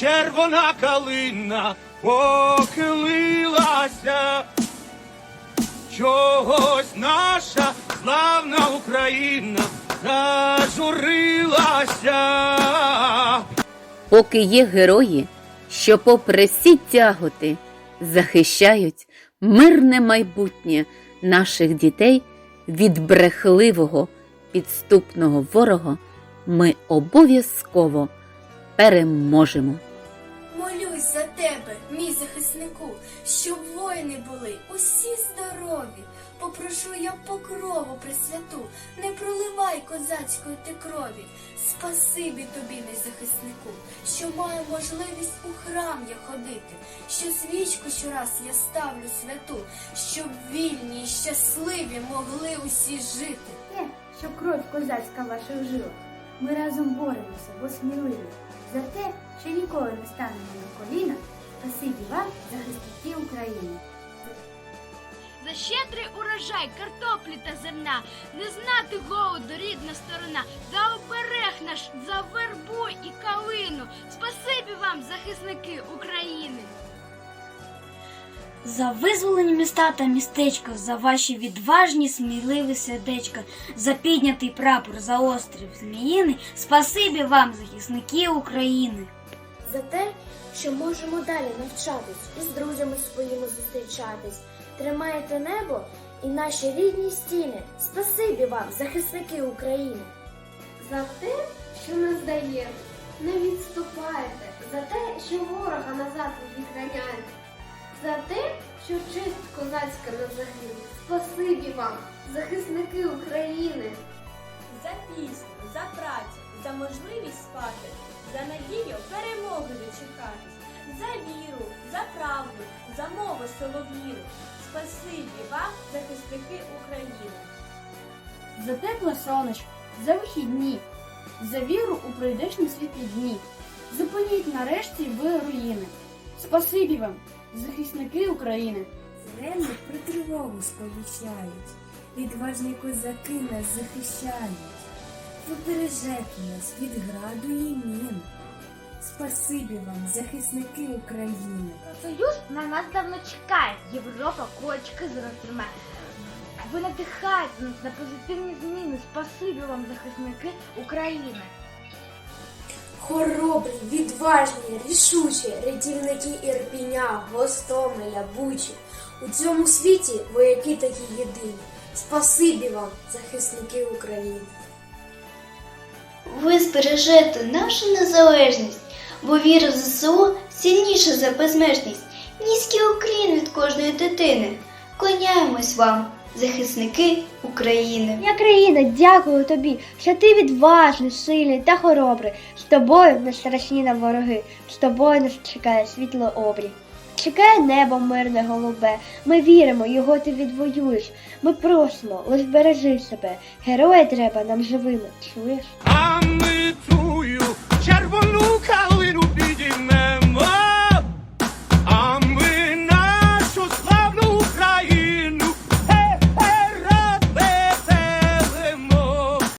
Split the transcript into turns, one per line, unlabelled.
червона калина похилилася. Чогось наша славна Україна зажурилася.
Поки є герої, що попри всі тяготи захищають мирне майбутнє наших дітей від брехливого підступного ворога, ми обов'язково переможемо.
Мій захиснику, щоб воїни були усі здорові. Попрошу я покрову присвяту, не проливай козацької ти крові. Спасибі тобі, мій захиснику, що маю можливість у храм я ходити, що свічку щораз я ставлю святу, щоб вільні і щасливі могли усі жити.
те, що кров козацька в ваших жилах. Ми разом боремося, бо сміливі. За те, що ніколи не станемо спасибі вам, захисники України.
За щедрий урожай картоплі та зерна, не знати голоду рідна сторона, за оберег наш, за вербу і калину. Спасибі вам, захисники України!
За визволені міста та містечка, за ваші відважні, сміливі сердечка, за піднятий прапор, за острів Зміїний, спасибі вам, захисники України.
За те, що можемо далі навчатись і з друзями своїми зустрічатись. Тримаєте небо і наші рідні стіни. Спасибі вам, захисники України. За те, що не здаєте, не відступаєте, за те, що ворога назад відганяєте, за те, що честь козацька не загине. Спасибі вам, захисники України.
за пісню, за працю, за можливість спати, за надію перемоги дочекатись, за віру, за правду, за мову солов'їну. Спасибі вам, захисники України.
За тепле сонечко, за вихідні, за віру у прийдешні світлі дні. Зупиніть нарешті ви руїни. Спасибі вам, захисники України.
Землю про тривогу сповіщають, відважні козаки нас захищають. Ви бережете нас від граду і мін. Спасибі вам, захисники України.
Союз на нас давно чекає. Європа кочки зростиме. Ви надихаєте нас на позитивні зміни. Спасибі вам, захисники України.
Хоробрі, відважні, рішучі, рятівники Ірпіня, Гостомеля, Бучі. У цьому світі вояки такі єдині. Спасибі вам, захисники України.
Ви збережете нашу незалежність, бо віра в ЗСУ сильніша за безмежність. Низький уклін від кожної дитини. Коняємось вам, захисники України.
Я країна, дякую тобі, що ти відважний, сильний та хоробрий. З тобою не страшні нам вороги, з тобою нас чекає світло обрій. Чекає небо мирне голубе. Ми віримо, його ти відвоюєш. Ми просимо, лиш бережи себе. Героя треба нам живими, чуєш?